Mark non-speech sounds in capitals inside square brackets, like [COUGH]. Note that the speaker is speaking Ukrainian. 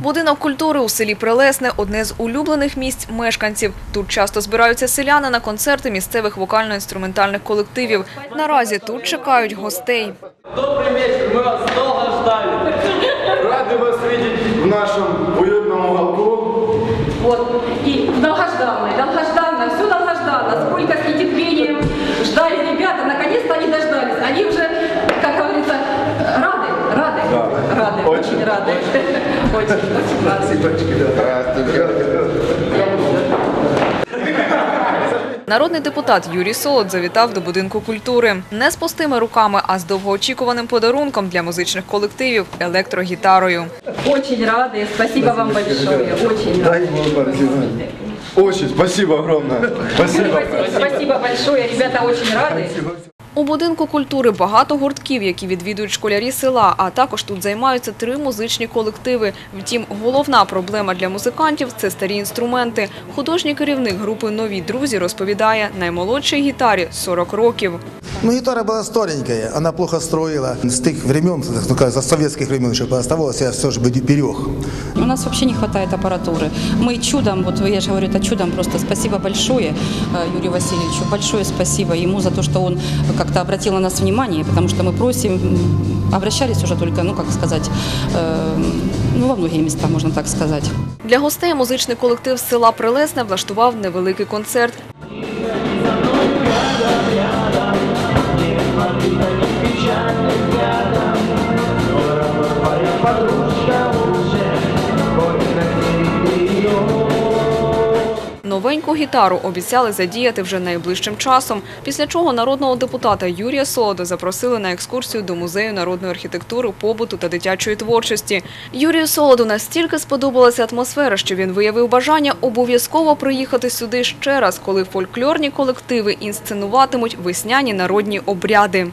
Будинок культури у селі Прелесне – одне з улюблених місць мешканців. Тут часто збираються селяни на концерти місцевих вокально-інструментальних колективів. Наразі тут чекають гостей. Добрый вечер, мы вас долго ждали. Рады вас видеть в нашем уютном уголку. Вот. И долгожданно, долгожданно, Очень. очень рады. [LAUGHS] Очень, очень рады. Народний депутат Юрій Солод завітав до будинку культури. Не з пустими руками, а з довгоочікуваним подарунком для музичних колективів – електрогітарою. Очень рады. Спасибо вам большое. Очень Дай рады. ему пару секунд. Очень, спасибо огромное. Спасибо. Спасибо большое. Ребята очень рады. У будинку культури багато гуртків, які відвідують школярі села, а також тут займаються три музичні колективи. Втім, головна проблема для музикантів – це старі інструменти. Художній керівник групи «Нові друзі» розповідає, наймолодшій гітарі – 40 років. Ну, гитара была старенькая, она плохо строила. С тех времен, ну, как, за советских времен еще оставалось, я все же бы берег. У нас вообще не хватает аппаратуры. Мы чудом, вот я же говорю, это чудом просто спасибо большое э, Юрию Васильевичу, большое спасибо ему за то, что он как-то обратил на нас внимание, потому что мы просим, обращались уже только, ну как сказать, э, ну во многие места, можно так сказать. Для гостей музичний колектив з села Прилесне влаштував невеликий концерт. Новеньку гітару обіцяли задіяти вже найближчим часом, після чого народного депутата Юрія Солода запросили на екскурсію до музею народної архітектури, побуту та дитячої творчості. Юрію Солоду настільки сподобалася атмосфера, що він виявив бажання обов'язково приїхати сюди ще раз, коли фольклорні колективи інсценуватимуть весняні народні обряди.